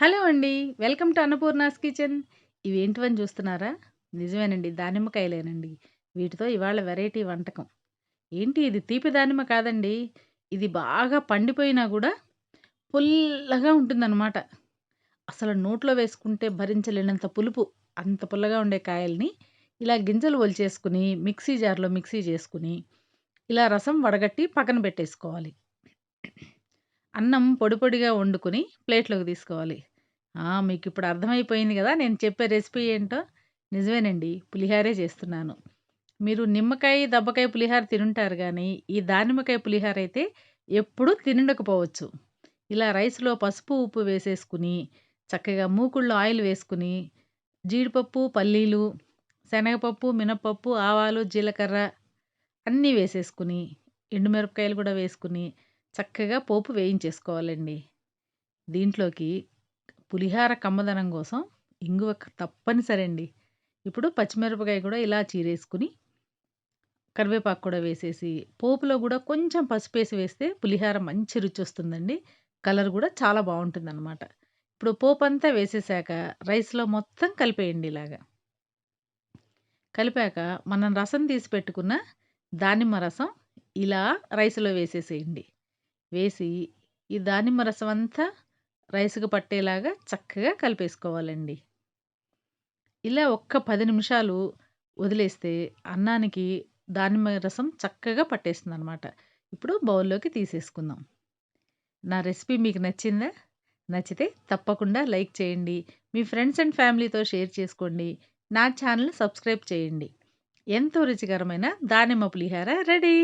Hello అండి. Welcome to Annapurna's kitchen. ఇవేంటివని చూస్తున్నారా? నిజమేనండి. దానిమ్మకాయలేనండి. వీటితో ఇవాళ వెరైటీ వంటకం. ఏంటి ఇది తీపి దానిమ్మ కాదండి. ఇది బాగా పండిపోయినా కూడా పుల్లగా ఉంటుందనమాట. అసలు నోట్లో వేసుకుంటే భరించలేనంత పులుపు. అంత పుల్లగా ఉండే కాయల్ని ఇలా గింజలు ఒలిచేసుకుని మిక్సీ జార్‌లో మిక్సీ చేసుకుని ఇలా రసం వడగట్టి పక్కన పెట్టేసుకోవాలి. అన్నం పొడి పొడిగా వండుకొని ప్లేట్‌లోకి తీసుకోవాలి. ఆ! మీకిప్పుడు అర్థమైపోయింది గదా! నేను చెప్పే రెసిపీ ఏంటో. నిజమేనండి. పులిహారే చేస్తున్నాను. మీరు నిమ్మకాయ, దబ్బకాయ పులిహార తినుంటారు గానీ, ఈ దానిమ్మకాయ పులిహార అయితే ఎప్పుడూ తినుండకపోవచ్చు. ఇలా రైస్‌లో పసుపు, ఉప్పు వేసేసుకుని చక్కగా మూకుడులో ఆయిల్ వేసుకుని జీడిపప్పు, పల్లీలు, శనగపప్పు, మినపప్పు, ఆవాలు, జీలకర్ర అన్నీ వేసేసుకుని ఎండుమిరపకాయలు కూడా వేసుకుని చక్కగా పోపు వేయించేసుకోవాలండి. దీంట్లోకి పులిహార కమ్మదనం కోసం ఇంగువ తప్పనిసరండి తప్పనిసరి అండి. ఇప్పుడు పచ్చిమిరపకాయ కూడా ఇలా చీరేసుకొని, కరివేపాకు కూడా వేసేసి, పోపులో కూడా కొంచెం పసుపు వేసి వేస్తే పులిహార మంచి రుచి వస్తుందండి కలర్ కూడా చాలా బాగుంటుంది అనమాట ఇప్పుడు పోపు అంతా వేసేసాక రైస్‌లో మొత్తం కలిపేయండి ఇలాగా కలిపాక మనం రసం తీసి పెట్టుకున్న దానిమ్మ రసం ఇలా రైస్‌లో వేసేసేయండి. వేసి ఈ దానిమ్మ రసం అంతా రైస్‌కి పట్టేలాగా చక్కగా కలిపేసుకోవాలండి. ఇలా ఒక్క పది నిమిషాలు వదిలేస్తే అన్నానికి దానిమ్మ రసం చక్కగా పట్టేస్తుంది అనమాట ఇప్పుడు బౌల్‌లోకి తీసేసుకుందాం. నా రెసిపీ మీకు నచ్చిందా? నచ్చితే తప్పకుండా లైక్ చేయండి. మీ ఫ్రెండ్స్ అండ్ ఫ్యామిలీతో షేర్ చేసుకోండి. నా ఛానల్ సబ్స్క్రైబ్ చేయండి. ఎంతో రుచికరమైన దానిమ్మ పులిహార రెడీ.